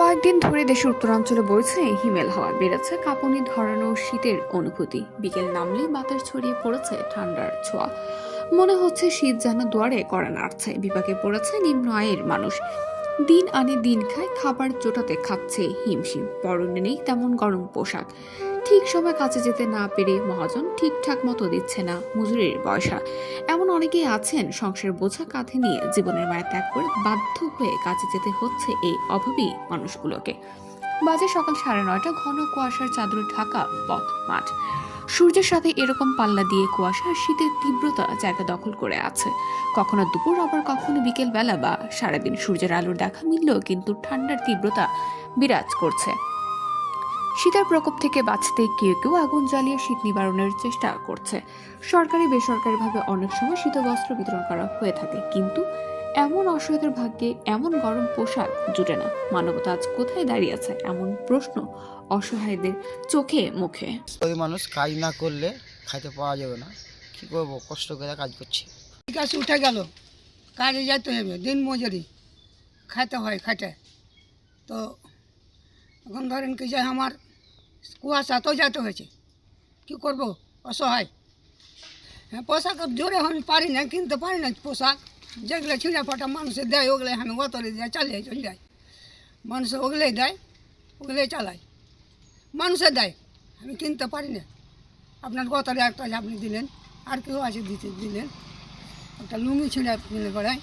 কয়েকদিন ধরে দেশের উত্তরাঞ্চলে বইছে, হিমেল হাওয়া। বেড়েছে কাঁপুনি, ধরানো শীতের অনুভূতি। বিকেল নামলেই বাতাস ছড়িয়ে পড়েছে ঠান্ডার ছোঁয়া। মনে হচ্ছে শীত যেন দুয়ারে করা নাড়ছে। বিপাকে পড়েছে নিম্ন আয়ের মানুষ। দিন আনে দিন খায়, খাবার জোটাতে খাচ্ছে হিমশিম। পরনে নেই তেমন গরম পোশাক। ঠিক সময় কাজে যেতে না পেরে মহাজন ঠিকঠাক মতো দিচ্ছে না মজুরির পয়সা এমন অনেকেই আছেন সংসার বোঝা কাঁধে নিয়ে জীবনের মায়া ত্যাগ করে বাধ্য হয়ে কাজে যেতে হচ্ছে এই অভাবী মানুষগুলোকে। বাজে সকাল সাড়ে নয়টা, ঘন কুয়াশার চাদরে ঢাকা পথ মাঠ। সূর্যের সাথে এরকম পাল্লা দিয়ে কুয়াশা শীতের তীব্রতা জায়গা দখল করে আছে। কখনো দুপুর, আবার কখনো বিকেল বেলা বা সারাদিন সূর্যের আলোর দেখা মিললেও কিন্তু ঠান্ডার তীব্রতা বিরাজ করছে। শীতের প্রকোপ থেকে বাঁচতে কেউ কেউ আগুন জ্বালিয়ে শীত নিবারণের চেষ্টা করছে। সরকারি বেসরকারিভাবে অনেক সময় শীতবস্ত্র বিতরণ করা হয়ে থাকে কিন্তু এমন অসহায়দের ভাগ্যে এমন গরম পোশাক জুটে না। মানবতা আজ কোথায় দাঁড়িয়ে আছে এমন প্রশ্ন অসহায়দের চোখে মুখে। ওই মানুষ কাজ না করলে খাইতে পাওয়া যাবে না। কি করব? কষ্ট করে কাজ করছি। গাছ উঠে গেল। কাজে যেতে হবে দিন মজুরি। খাইতে হয় খাটে তো এখন ধরেন কি যে আমার কুয়াশাতেও যেতে হয়েছে। কি করব? অসহায়। হ্যাঁ পোশাক জোরে আমি পারি না কিনতে পারি না পোশাক। যেগুলো ছিঁড়া ফাটা মানুষে দেয় ওগুলো আমি অতরে দেয় চালিয়ে চলে যাই। মানুষ ওগুলোই দেয়, ওগুলোই চালাই মানুষে দেয়, আমি কিনতে পারি না আপনার গতরে একটা আপনি দিলেন, আর কেউ আছে দিতে দিলেন। একটা লুঙ্গি ছিঁড়ে মিলে বেড়ায়